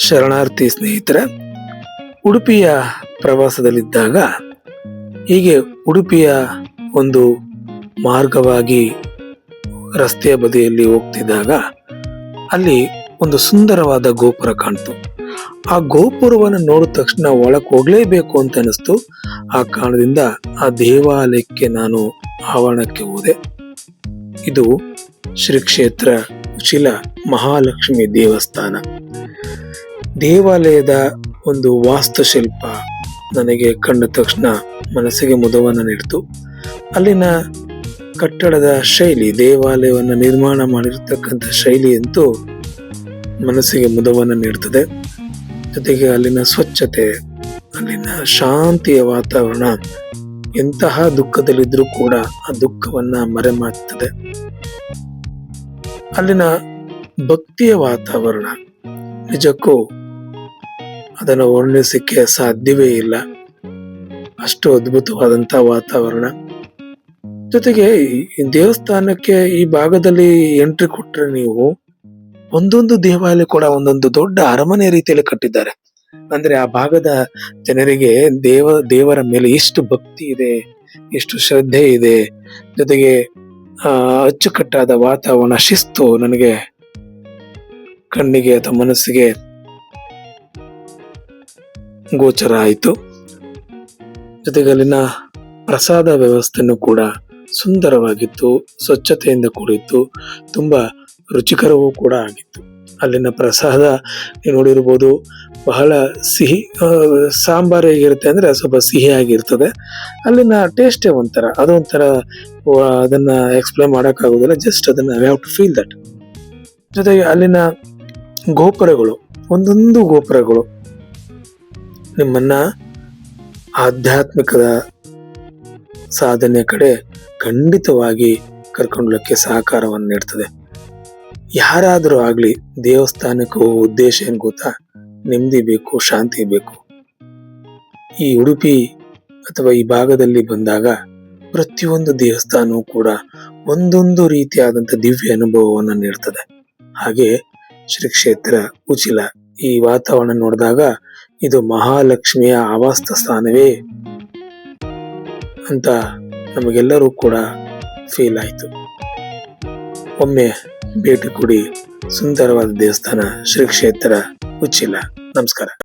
ಶರಣಾರ್ಥಿ ಸ್ನೇಹಿತರೆ, ಉಡುಪಿಯ ಪ್ರವಾಸದಲ್ಲಿದ್ದಾಗ ಹೀಗೆ ಉಡುಪಿಯ ಒಂದು ಮಾರ್ಗವಾಗಿ ರಸ್ತೆಯ ಬದಿಯಲ್ಲಿ ಹೋಗ್ತಿದ್ದಾಗ ಅಲ್ಲಿ ಒಂದು ಸುಂದರವಾದ ಗೋಪುರ ಕಾಣ್ತು. ಆ ಗೋಪುರವನ್ನು ನೋಡಿದ ತಕ್ಷಣ ಒಳಕ್ಕೆ ಹೋಗ್ಲೇಬೇಕು ಅಂತ ಅನಿಸ್ತು ಆ ಕಾರಣದಿಂದ ಆ ದೇವಾಲಯಕ್ಕೆ ನಾನು ಆವರಣಕ್ಕೆ ಹೋದೆ. ಇದು ಶ್ರೀ ಕ್ಷೇತ್ರ ಮಹಾಲಕ್ಷ್ಮಿ ದೇವಸ್ಥಾನ. ದೇವಾಲಯದ ಒಂದು ವಾಸ್ತುಶಿಲ್ಪ ನನಗೆ ಕಂಡ ತಕ್ಷಣ ಮನಸ್ಸಿಗೆ ಮುದವನ್ನು ನೀಡಿತು. ಅಲ್ಲಿನ ಕಟ್ಟಡದ ಶೈಲಿ, ದೇವಾಲಯವನ್ನು ನಿರ್ಮಾಣ ಮಾಡಿರ್ತಕ್ಕಂಥ ಶೈಲಿ ಅಂತೂ ಮನಸ್ಸಿಗೆ ಮುದವನ್ನು ನೀಡುತ್ತದೆ ಜೊತೆಗೆ ಅಲ್ಲಿನ ಸ್ವಚ್ಛತೆ, ಅಲ್ಲಿನ ಶಾಂತಿಯ ವಾತಾವರಣ, ಎಂತಹ ದುಃಖದಲ್ಲಿದ್ದರೂ ಕೂಡ ಆ ದುಃಖವನ್ನ ಮರೆಮಾಡುತ್ತದೆ ಅಲ್ಲಿನ ಭಕ್ತಿಯ ವಾತಾವರಣ, ನಿಜಕ್ಕೂ ಅದನ್ನು ವರ್ಣಿಸಲಿಕ್ಕೆ ಸಾಧ್ಯವೇ ಇಲ್ಲ. ಅಷ್ಟು ಅದ್ಭುತವಾದಂತ ವಾತಾವರಣ. ಜೊತೆಗೆ ದೇವಸ್ಥಾನಕ್ಕೆ ಈ ಭಾಗದಲ್ಲಿ ಎಂಟ್ರಿ ಕೊಟ್ರೆ ನೀವು ಒಂದೊಂದು ದೇವಾಲಯ ಕೂಡ ಒಂದೊಂದು ದೊಡ್ಡ ಅರಮನೆ ರೀತಿಯಲ್ಲಿ ಕಟ್ಟಿದ್ದಾರೆ. ಅಂದ್ರೆ ಆ ಭಾಗದ ಜನರಿಗೆ ದೇವ, ದೇವರ ಮೇಲೆ ಎಷ್ಟು ಭಕ್ತಿ ಇದೆ, ಎಷ್ಟು ಶ್ರದ್ಧೆ ಇದೆ, ಜೊತೆಗೆ ಅಚ್ಚುಕಟ್ಟಾದ ವಾತಾವರಣ, ಶಿಸ್ತು ನನಗೆ ಕಣ್ಣಿಗೆ ಅಥವಾ ಮನಸ್ಸಿಗೆ ಗೋಚರ ಆಯಿತು. ಜೊತೆಗೆ ಪ್ರಸಾದ ವ್ಯವಸ್ಥೆನೂ ಕೂಡ ಸುಂದರವಾಗಿತ್ತು, ಸ್ವಚ್ಛತೆಯಿಂದ ಕೂಡಿತ್ತು, ತುಂಬ ರುಚಿಕರವೂ ಕೂಡ ಆಗಿತ್ತು. ಅಲ್ಲಿನ ಪ್ರಸಾದ ನೀವು ನೋಡಿರ್ಬೋದು, ಬಹಳ ಸಿಹಿ ಸಾಂಬಾರ್ ಹೇಗಿರುತ್ತೆ ಅಂದರೆ ಸ್ವಲ್ಪ ಸಿಹಿ ಆಗಿರ್ತದೆ. ಅಲ್ಲಿನ ಟೇಸ್ಟೇ ಒಂಥರ ಅದೊಂಥರ ವ- ಅದನ್ನ ಎಕ್ಸ್ಪ್ಲೇನ್ ಮಾಡೋಕ್ಕಾಗೋದಿಲ್ಲ ಜಸ್ಟ್ ಅದನ್ನ ಹ್ಯಾವ್ ಟು ಫೀಲ್ ದಟ್ ಜೊತೆಗೆ ಅಲ್ಲಿನ ಗೋಪುರಗಳು, ಒಂದೊಂದು ಗೋಪುರಗಳು ನಿಮ್ಮನ್ನ ಆಧ್ಯಾತ್ಮಿಕದ ಸಾಧನೆ ಕಡೆ ಖಂಡಿತವಾಗಿ ಕರ್ಕೊಂಡ್ಲಿಕ್ಕೆ ಸಹಕಾರವನ್ನು ನೀಡ್ತದೆ. ಯಾರಾದರೂ ಆಗಲಿ ದೇವಸ್ಥಾನಕ್ಕೆ ಹೋಗೋ ಉದ್ದೇಶ ಏನು ಗೊತ್ತಾ? ನೆಮ್ಮದಿ ಬೇಕು, ಶಾಂತಿ ಬೇಕು. ಈ ಉಡುಪಿ ಅಥವಾ ಈ ಭಾಗದಲ್ಲಿ ಬಂದಾಗ ಪ್ರತಿಯೊಂದು ದೇವಸ್ಥಾನವೂ ಕೂಡ ಒಂದೊಂದು ರೀತಿಯಾದಂಥ ದಿವ್ಯ ಅನುಭವವನ್ನು ನೀಡ್ತದೆ. ಹಾಗೆ ಶ್ರೀ ಕ್ಷೇತ್ರ ಉಚಿಲ ಈ ವಾತಾವರಣ ನೋಡಿದಾಗ ಇದು ಮಹಾಲಕ್ಷ್ಮಿಯ ಆವಾಸ್ತ ಸ್ಥಾನವೇ ಅಂತ ನಮಗೆಲ್ಲರೂ ಕೂಡ ಫೀಲ್ ಆಯಿತು. ಒಮ್ಮೆ ಭೇಟಿ ಕೊಡಿ ಸುಂದರವಾದ ದೇವಸ್ಥಾನ ಶ್ರೀ ಕ್ಷೇತ್ರ ಉಚ್ಚಿಲ. ನಮಸ್ಕಾರ.